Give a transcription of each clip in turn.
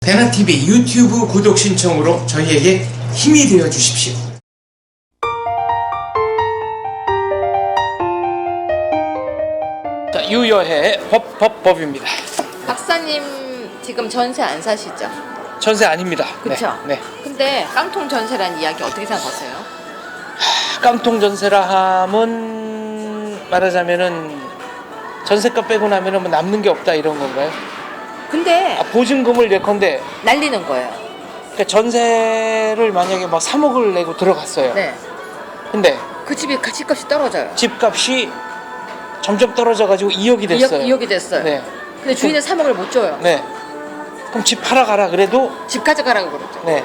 대나TV 유튜브 구독 신청으로 저희에게 힘이 되어 주십시오. 자, 유여해 법, 법, 법입니다. 박사님 지금 전세 안 사시죠? 전세 아닙니다. 그쵸? 네. 네. 근데 깡통 전세란 이야기 어떻게 생각하세요? 깡통 전세라 함은 말하자면은 전세값 빼고 나면은 뭐 남는 게 없다 이런 건가요? 근데 아, 보증금을 예컨대 날리는 거예요. 그러니까 전세를 만약에 막 3억을 내고 들어갔어요. 네. 근데 그 집이 가- 집값이 떨어져요. 집값이 점점 떨어져가지고 2억이 됐어요. 2억, 2억이 됐어요. 네. 근데 주인은 3억을 못 줘요. 네. 그럼 집 팔아가라 그래도 집 가져가라고 그러죠. 네.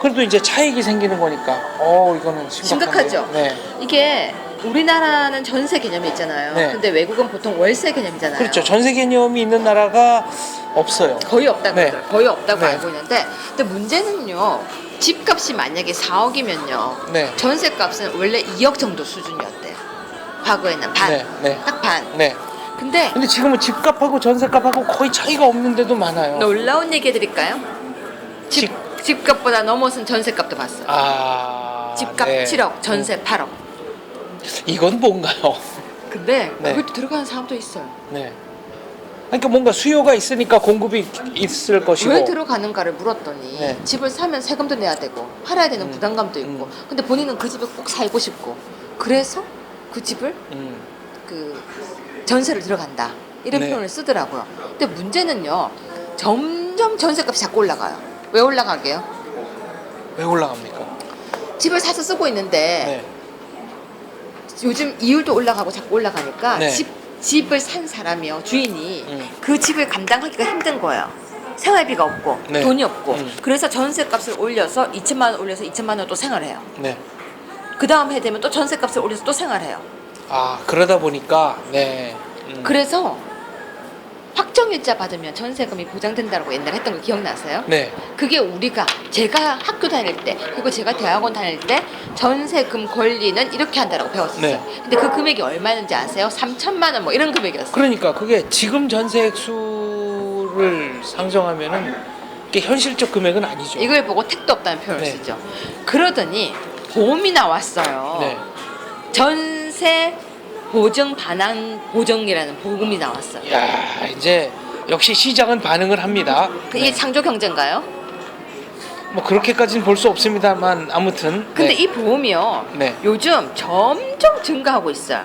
그래도 이제 차익이 생기는 거니까 어 이거는. 심각하죠? 네. 이게 우리나라는 전세 개념이 있잖아요. 네. 근데 외국은 보통 월세 개념이잖아요. 그렇죠. 전세 개념이 있는 나라가 없어요. 거의 없다고 네. 거의 없다고 네. 알고 있는데 근데 문제는요. 집값이 만약에 4억이면요. 네. 전세값은 원래 2억 정도 수준이었대요. 과거에는 반. 네, 네. 딱 반. 네. 근데 근데 지금은 집값하고 전세값하고 거의 차이가 없는 데도 많아요. 놀라운 얘기 해드릴까요? 집, 집- 집값보다 넘어선 전세값도 봤어요. 아. 집값 네. 7억, 전세 8억. 이건 뭔가요? 근데 네. 그것도 들어가는 사람도 있어요. 네. 그러니까 뭔가 수요가 있으니까 공급이 있을 것이고. 왜 들어가는가를 물었더니 네. 집을 사면 세금도 내야 되고 팔아야 되는 음. 부담감도 있고 음. 근데 본인은 그 집에 꼭 살고 싶고 그래서 그 집을 음. 그 전세를 들어간다 이런 네. 표현을 쓰더라고요. 근데 문제는요 점점 전세값이 자꾸 올라가요. 왜 올라가게요? 왜 올라갑니까? 집을 사서 쓰고 있는데 네. 요즘 이율도 올라가고 자꾸 올라가니까 네. 집 집을 산 사람이요 주인이 음. 그 집을 감당하기가 힘든 거예요. 생활비가 없고 네. 돈이 없고 음. 그래서 전세값을 올려서 2천만 원 올려서 2천만 원 또 생활해요. 네. 그 다음 해 되면 또 전세값을 올려서 또 생활해요. 아 그러다 보니까 네. 음. 그래서 확정일자 받으면 전세금이 보장된다고 옛날에 했던 거 기억나세요? 네. 그게 우리가 제가 학교 다닐 때 그리고 제가 대학원 다닐 때 전세금 권리는 이렇게 한다라고 배웠었어요. 네. 근데 그 금액이 얼마였는지 아세요? 3천만 원 뭐 이런 금액이었어요. 그러니까 그게 지금 전세 액수를 상정하면은 이게 현실적 금액은 아니죠. 이걸 보고 택도 없다는 표현을 네. 쓰죠. 그러더니 보험이 나왔어요. 네. 전세 보증 반환 보증이라는 보험이 나왔어요. 야 이제 역시 시장은 반응을 합니다. 그 이게 창조 경제인가요? 뭐 그렇게까지는 볼 수 없습니다만 아무튼. 근데 네. 이 보험이요. 네. 요즘 점점 증가하고 있어요.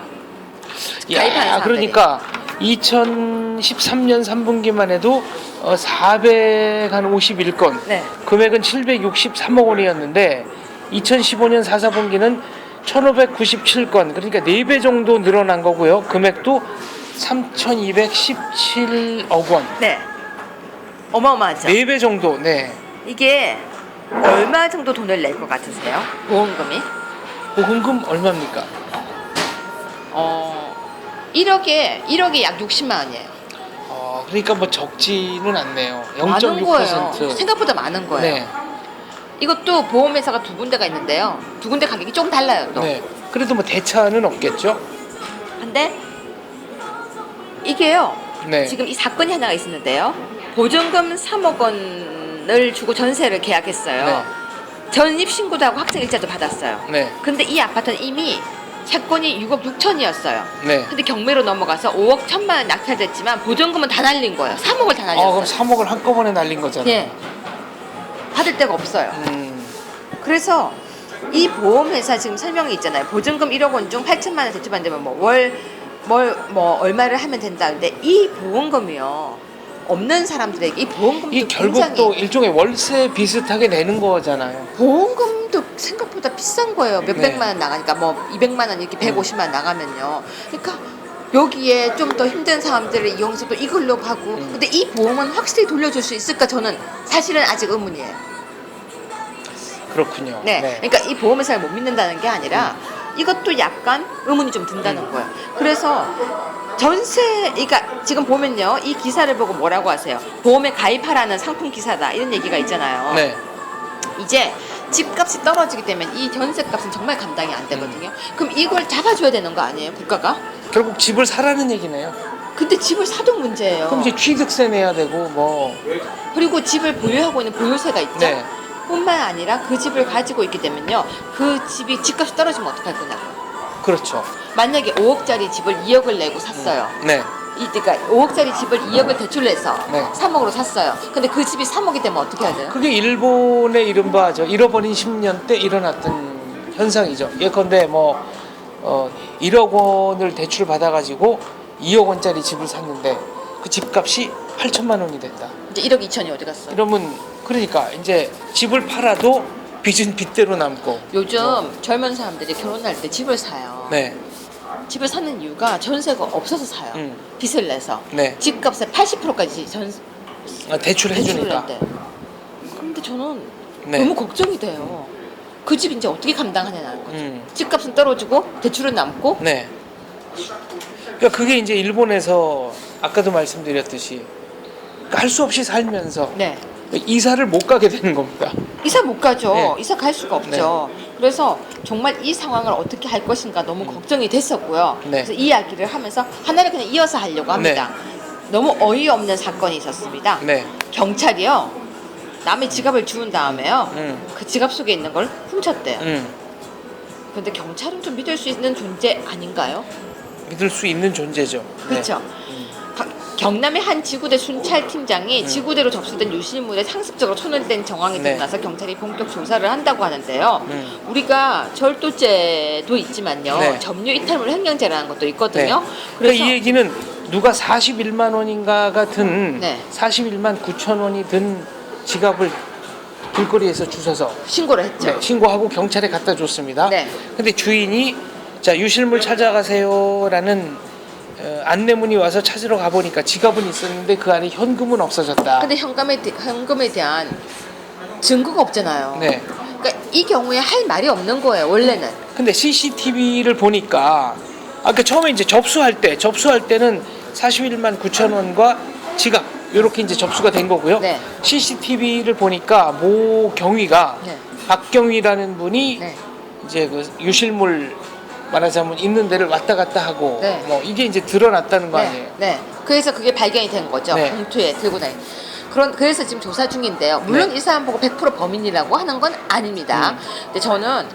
야. 그러니까 2013년 3분기만 해도 어, 451건, 네. 금액은 763억 원이었는데 2015년 4, 4분기는 1,597건, 그러니까 4배 정도 늘어난 거고요. 금액도 3,217억 원. 네. 어마어마하죠. 4배 정도, 네. 이게 얼마 정도 돈을 낼 것 같으세요? 보험금이? 보험금 얼마입니까? 어 1억에 1억에 약 60만 원이에요. 어, 그러니까 뭐 적지는 않네요. 많은 거예요. 0.6%. 생각보다 많은 거예요. 네. 이것도 보험회사가 두 군데가 있는데요. 두 군데 가격이 조금 달라요. 또. 네. 그래도 뭐 대차는 없겠죠? 근데 이게요. 네. 지금 이 사건이 하나가 있었는데요. 보증금 3억 원을 주고 전세를 계약했어요. 네. 전입 신고도 하고 확정 일자도 받았어요. 네. 근데 이 아파트는 이미 채권이 6억 6천이었어요. 네. 근데 경매로 넘어가서 5억 1천만 원 낙찰됐지만 보증금은 다 날린 거예요. 3억을 다 아, 그럼 날렸어요. 3억을 한꺼번에 날린 거잖아요. 예. 받을 데가 없어요. 음, 그래서 이 보험회사 지금 설명이 있잖아요. 보증금 1억 원 중 8천만 원 대출받으면 뭐 월 뭘 뭐 얼마를 하면 된다. 근데 이 보험금이요. 없는 사람들에게 이 보험금도 이 결국 굉장히 또 일종의 월세 비슷하게 내는 거잖아요. 보험금도 생각보다 비싼 거예요. 몇 네. 백만 원 나가니까 뭐 200만 원 이렇게 150만 원 나가면요. 그러니까 여기에 좀 더 힘든 사람들을 이용해서 또 이걸로 가고 음. 근데 이 보험은 확실히 돌려줄 수 있을까 저는 사실은 아직 의문이에요. 그렇군요. 네. 그러니까 이 보험회사를 못 믿는다는 게 아니라 음. 이것도 약간 의문이 좀 든다는 거예요. 그래서 전세, 그러니까 지금 보면요. 이 기사를 보고 뭐라고 하세요? 보험에 가입하라는 상품 기사다. 이런 얘기가 있잖아요. 네. 이제 집값이 떨어지기 때문에 이 전세값은 정말 감당이 안 되거든요. 그럼 이걸 잡아줘야 되는 거 아니에요? 국가가? 결국 집을 사라는 얘기네요. 근데 집을 사도 문제예요. 그럼 이제 취득세 내야 되고 뭐 그리고 집을 보유하고 있는 보유세가 있죠. 네. 뿐만 아니라 그 집을 가지고 있기 때문에요. 그 집이 집값이 떨어지면 어떡할 거냐고요. 그렇죠. 만약에 5억짜리 집을 2억을 내고 샀어요. 네. 이 그러니까 5억짜리 집을 2억을 대출해서 네. 3억으로 샀어요. 근데 그 집이 3억이 되면 어떻게 해야 돼요? 그게 일본의 이른바 저 잃어버린 10년 때 일어났던 현상이죠. 예컨대 뭐 어, 1억 원을 대출 받아가지고 2억 원짜리 집을 샀는데 그 집값이 8천만 원이 된다. 이제 1억 2천이 어디 갔어? 이러면 그러니까 이제 집을 팔아도 빚은 빚대로 남고. 요즘 젊은 사람들이 결혼할 때 집을 사요. 네. 집을 사는 이유가 전세가 없어서 사요. 음. 빚을 내서. 네. 집값의 80%까지 전 아, 대출 대출을 해주니까. 냈대. 근데 저는 네. 너무 걱정이 돼요. 그 집 이제 어떻게 감당하냐는 거죠. 음. 집값은 떨어지고 대출은 남고 네. 그러니까 그게 이제 일본에서 아까도 말씀드렸듯이 할 수 없이 살면서 네. 이사를 못 가게 되는 겁니다. 이사 못 가죠. 네. 이사 갈 수가 없죠. 그래서 정말 이 상황을 어떻게 할 것인가 너무 걱정이 됐었고요. 네. 그래서 이야기를 하면서 하나를 그냥 이어서 하려고 합니다. 너무 어이없는 사건이 있었습니다. 네. 경찰이요. 남의 지갑을 주운 다음에요. 음. 그 지갑 속에 있는 걸 훔쳤대요. 음. 근데 경찰은 좀 믿을 수 있는 존재 아닌가요? 믿을 수 있는 존재죠. 네. 그렇죠. 가- 경남의 한 지구대 순찰 팀장이 음. 지구대로 접수된 유실물에 상습적으로 손을 댄 정황이 네. 드러나서 경찰이 본격 조사를 한다고 하는데요. 음. 우리가 절도죄도 있지만요. 네. 점유 이탈물 횡령죄라는 것도 네. 있거든요. 그러니까 그래서 이 얘기는 누가 41만 원인가가 든 네. 41만 9천 원이 든 지갑을 길거리에서 주워서 신고를 했죠. 네, 신고하고 경찰에 갖다 줬습니다. 네. 근데 주인이 자 유실물 찾아가세요라는 어, 안내문이 와서 찾으러 가보니까 지갑은 있었는데 그 안에 현금은 없어졌다. 근데 현금에, 대- 현금에 대한 증거가 없잖아요. 네. 그러니까 이 경우에 할 말이 없는 거예요. 원래는. 근데 CCTV를 보니까 아까 처음에 이제 접수할 때 접수할 때는 41만 9천 원과 지갑 이렇게 이제 접수가 된 거고요. 네. CCTV를 보니까 모 경위가 네. 박경위라는 분이 네. 이제 그 유실물 말하자면 있는 데를 왔다 갔다 하고 네. 뭐 이게 이제 드러났다는 거 아니에요? 네, 네. 그래서 그게 발견이 된 거죠. 네. 봉투에 들고 다니. 그런 그래서 지금 조사 중인데요. 물론 네. 이 사람 보고 100% 범인이라고 하는 건 아닙니다. 음. 근데 저는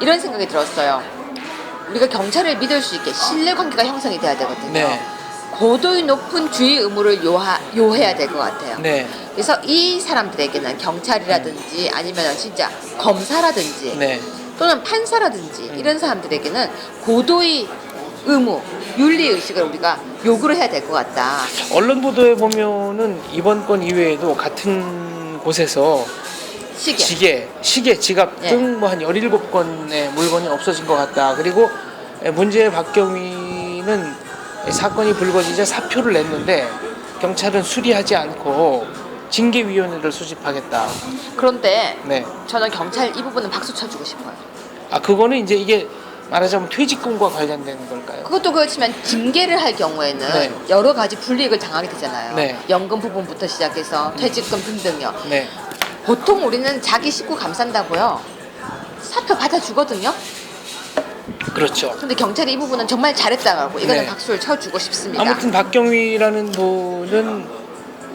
이런 생각이 들었어요. 우리가 경찰을 믿을 수 있게 신뢰 관계가 형성이 돼야 되거든요. 네. 고도의 높은 주의 의무를 요하, 요해야 될 것 같아요. 네. 그래서 이 사람들에게는 경찰이라든지 아니면 진짜 검사라든지 네. 또는 판사라든지 음. 이런 사람들에게는 고도의 의무, 윤리 의식을 우리가 요구를 해야 될 것 같다. 언론 보도에 보면은 이번 건 이외에도 같은 곳에서 시계. 시계, 시계, 지갑 예. 등 뭐 한 17건의 물건이 없어진 것 같다. 그리고 문제의 박경위는 사건이 불거지자 사표를 냈는데 경찰은 수리하지 않고 징계위원회를 수집하겠다. 그런데 네. 저는 경찰 이 부분은 박수 쳐주고 싶어요. 아 그거는 이제 이게 말하자면 퇴직금과 관련된 걸까요? 그것도 그렇지만 징계를 할 경우에는 네. 여러 가지 불이익을 당하게 되잖아요. 네. 연금 부분부터 시작해서 퇴직금 등등요. 네. 보통 우리는 자기 식구 감싼다고요. 사표 받아 주거든요. 그렇죠. 근데 경찰이 이 부분은 정말 잘했다고 이거는 네. 박수를 쳐주고 싶습니다. 아무튼 박경위라는 분은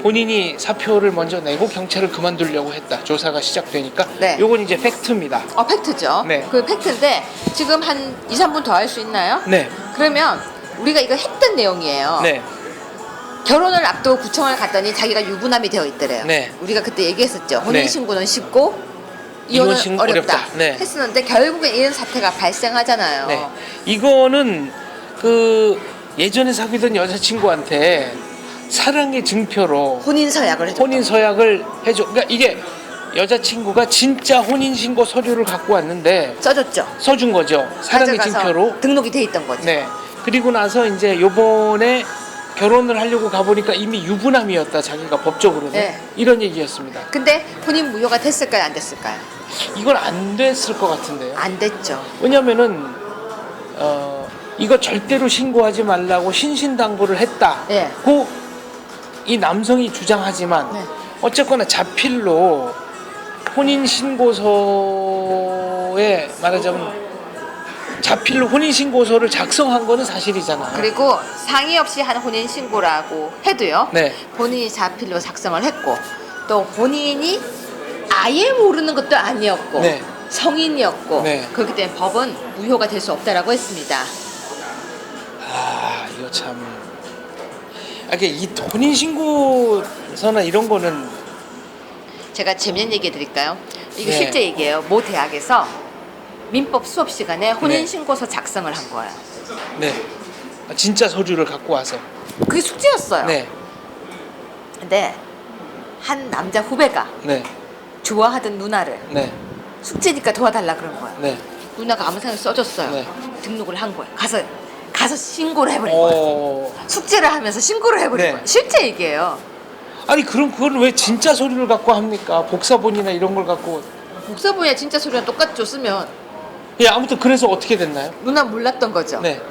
본인이 사표를 먼저 내고 경찰을 그만두려고 했다. 조사가 시작되니까. 네. 요건 이제 팩트입니다. 어, 팩트죠. 네. 그 팩트인데 지금 한 2, 3분 더 할 수 있나요? 네. 그러면 우리가 이거 했던 내용이에요. 네. 결혼을 앞두고 구청을 갔더니 자기가 유부남이 되어 있더래요. 네. 우리가 그때 얘기했었죠. 혼인 네. 신고는 쉽고 이혼은 이혼 신고 어렵다. 어렵다. 네. 했었는데 결국엔 이런 사태가 발생하잖아요. 네. 이거는 그 예전에 사귀던 여자친구한테 사랑의 증표로 혼인 서약을 해줬 혼인 서약을 해줘. 그러니까 이게 여자친구가 진짜 혼인 신고 서류를 갖고 왔는데 써줬죠. 써준 거죠. 사랑의 가져가서 증표로. 등록이 돼 있던 거죠. 네. 그리고 나서 이제 요번에 결혼을 하려고 가보니까 이미 유부남이었다. 자기가 법적으로는 네. 이런 얘기였습니다. 근데 혼인 무효가 됐을까요? 안 됐을까요? 이건 안 됐을 것 같은데요. 안 됐죠. 왜냐면은 어 이거 절대로 신고하지 말라고 신신당부를 했다. 네. 고이 남성이 주장하지만 네. 어쨌거나 자필로 혼인 신고서에 말하자면 자필로 혼인 신고서를 작성한 거는 사실이잖아. 그리고 상의 없이 한 혼인 신고라고 해도요. 네. 본인이 자필로 작성을 했고 또 본인이 아예 모르는 것도 아니었고 네. 성인이었고 네. 그렇기 때문에 법은 무효가 될 수 없다라고 했습니다. 아 이거 참. 아, 이게 이 혼인 신고서나 이런 거는 제가 재밌는 얘기 해드릴까요? 이거 네. 실제 얘기예요. 모 대학에서 민법 수업 시간에 혼인 네. 신고서 작성을 한 거예요. 네 아, 진짜 서류를 갖고 와서 그게 숙제였어요. 네, 근데 한 남자 후배가 네, 좋아하던 누나를 네, 숙제니까 도와달라 그런 거야. 네. 누나가 아무 생각 없이 써줬어요. 네. 등록을 한 거야. 가서 가서 신고를 해버린 거야. 어. 숙제를 하면서 신고를 해버린 네. 거야. 실제 얘기예요. 아니 그럼 그걸 왜 진짜 서류를 갖고 합니까? 복사본이나 이런 걸 갖고. 복사본이야 진짜 소리랑 똑같죠 쓰면 예, 아무튼 그래서 어떻게 됐나요? 누나 몰랐던 거죠. 네,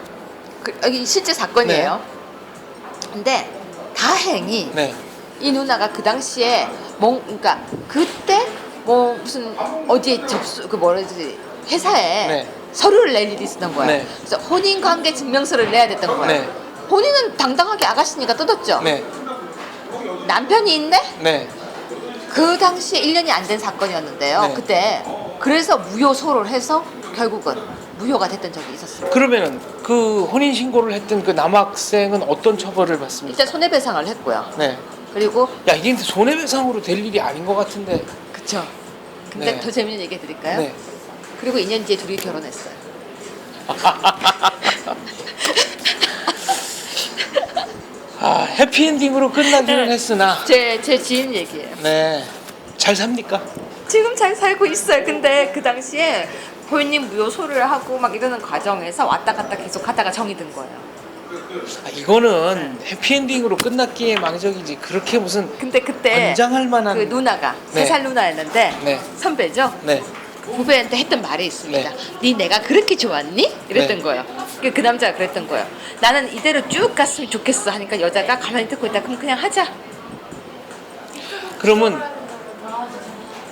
그, 이게 실제 사건이에요. 근데 다행히 네, 이 누나가 그 당시에 뭐 그러니까 그때 뭐 무슨 어디에 접수 그 뭐라지 회사에 네. 서류를 낼 일이 있었던 거야. 네. 그래서 혼인 관계 증명서를 내야 됐던 거야. 네. 본인은 당당하게 아가씨니까 뜯었죠. 네, 남편이 있네? 네. 그 당시에 1년이 안 된 사건이었는데요. 네. 그때 그래서 무효소를 해서 결국은 무효가 됐던 적이 있었어요. 그러면은 그 혼인 신고를 했던 그 남학생은 어떤 처벌을 받습니까? 일단 손해배상을 했고요. 네. 그리고 야 이게 근데 손해배상으로 될 일이 아닌 것 같은데. 그쵸. 근데 네. 더 재밌는 얘기 해드릴까요? 네. 그리고 2년 뒤에 둘이 결혼했어요. 아 해피엔딩으로 끝나기는 네. 했으나. 제, 제 지인 얘기예요. 네. 잘 삽니까? 지금 잘 살고 있어요. 근데 그 당시에 본인 무효소를 하고 막 이러는 과정에서 왔다 갔다 계속 하다가 정이 든 거예요. 아, 이거는 해피엔딩으로 끝났기에 망정이지 그렇게 무슨 근데 그때 권장할 만한 그 누나가 네. 세 살 누나였는데 네. 선배죠. 네. 그 후배한테 했던 말이 있습니다. 네. 네 내가 그렇게 좋았니? 이랬던 네. 거예요. 그, 그 남자가 그랬던 거예요. 나는 이대로 쭉 갔으면 좋겠어 하니까 여자가 가만히 듣고 있다. 그럼 그냥 하자. 그러면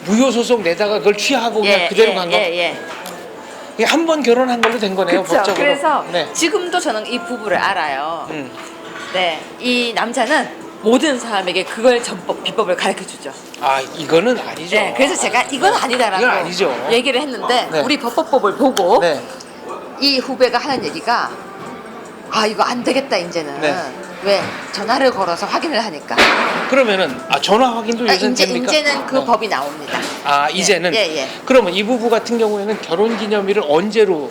무효 소송 내다가 그걸 취하고 그냥 그대로 간 거. 예, 예. 한번 결혼한 걸로 된 거네요, 그렇죠. 법적으로. 그래서 네. 지금도 저는 이 부부를 알아요. 음. 네, 이 남자는 모든 사람에게 그걸 전법 비법을 가르쳐 주죠. 아 이거는 아니죠. 네, 그래서 제가 이건 아니다라고 이건 아니죠. 얘기를 했는데 네. 우리 법법법을 보고 네. 이 후배가 하는 얘기가 아 이거 안 되겠다 이제는 네. 왜 전화를 걸어서 확인을 하니까 그러면은 아 전화 확인도 아, 요새 이제 됩니까? 이제는 그 어. 법이 나옵니다. 아 이제는 예, 예. 그러면 이 부부 같은 경우에는 결혼 기념일을 언제로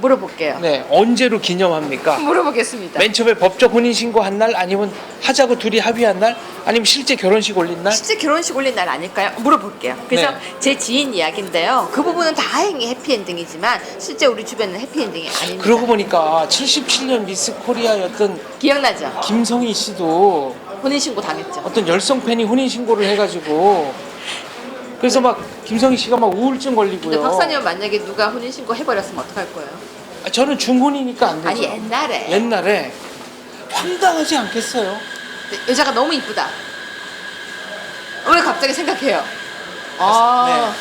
물어볼게요. 네 언제로 기념합니까? 물어보겠습니다. 맨 처음에 법적 혼인 신고한 날 아니면 하자고 둘이 합의한 날 아니면 실제 결혼식 올린 날? 실제 결혼식 올린 날 아닐까요? 물어볼게요. 그래서 네. 제 지인 이야기인데요. 그 부분은 다행히 해피엔딩이지만 실제 우리 주변은 해피엔딩이 아닙니다. 그러고 보니까 77년 미스 코리아였던 기억나죠? 김성희 씨도 혼인 신고 당했죠. 어떤 열성 팬이 혼인 신고를 해가지고 그래서 막 김성희 씨가 막 우울증 걸리고요. 근데 박사님 만약에 누가 혼인신고 해버렸으면 어떡할 거예요? 아, 저는 중혼이니까 안 되죠. 아니 옛날에 옛날에 황당하지 않겠어요? 근데 여자가 너무 이쁘다. 왜 갑자기 생각해요? 아,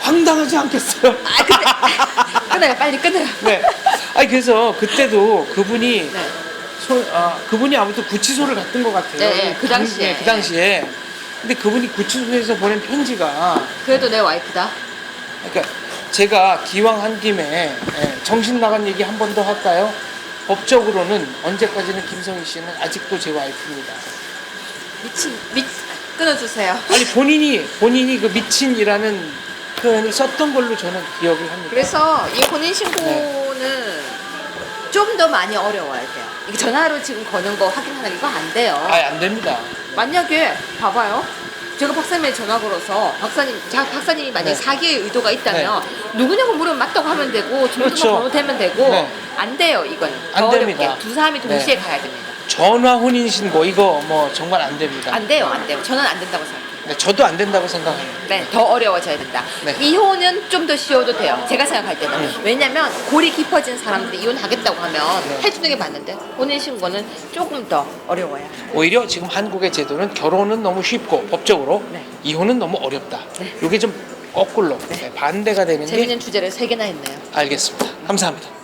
황당하지 않겠어요? 아 근데 끊어요 빨리 끊어요. 네. 아니 그래서 그때도 그분이 네. 소, 아, 그분이 아무튼 구치소를 갔던 것 같아요. 네, 네, 그 당- 당시에. 네, 그 당시에. 근데 그분이 구치소에서 보낸 편지가 그래도 내 와이프다. 그러니까 제가 기왕 한 김에 예, 정신 나간 얘기 한 번 더 할까요? 법적으로는 언제까지는 김성희 씨는 아직도 제 와이프입니다. 미친 미 끊어주세요. 아니 본인이 본인이 그 미친이라는 표현을 썼던 걸로 저는 기억을 합니다. 그래서 이 혼인 신고는 좀 더 많이 어려워야 돼요. 이게 전화로 지금 거는 거 확인하는 이거 안 돼요. 아예 안 됩니다. 만약에 봐봐요. 제가 박사님에 전화 걸어서 박사님, 자 박사님이 만약 에 네. 사기의 의도가 있다면 누구냐고 물으면 맞다고 하면 되고 그렇죠. 주민등록 번호 되면 되고 네. 안 돼요 이건 안더 됩니다. 두 사람이 동시에 네. 가야 됩니다. 전화 혼인 신고 이거 뭐 정말 안 됩니다. 안 돼요, 안 돼요. 저는 안 된다고 생각해요. 네, 저도 안 된다고 생각합니다. 네, 더 어려워져야 된다. 네. 이혼은 좀 더 쉬워도 돼요. 제가 생각할 때는. 음. 왜냐면 골이 깊어진 사람들이 이혼하겠다고 하면 네. 해주는 게 맞는데 혼인신고는 조금 더 어려워요. 오히려 지금 한국의 제도는 결혼은 너무 쉽고 법적으로 네. 이혼은 너무 어렵다. 네. 이게 좀 거꾸로 네, 반대가 되는 게 재밌는 주제를 세 개나 했네요. 알겠습니다. 감사합니다.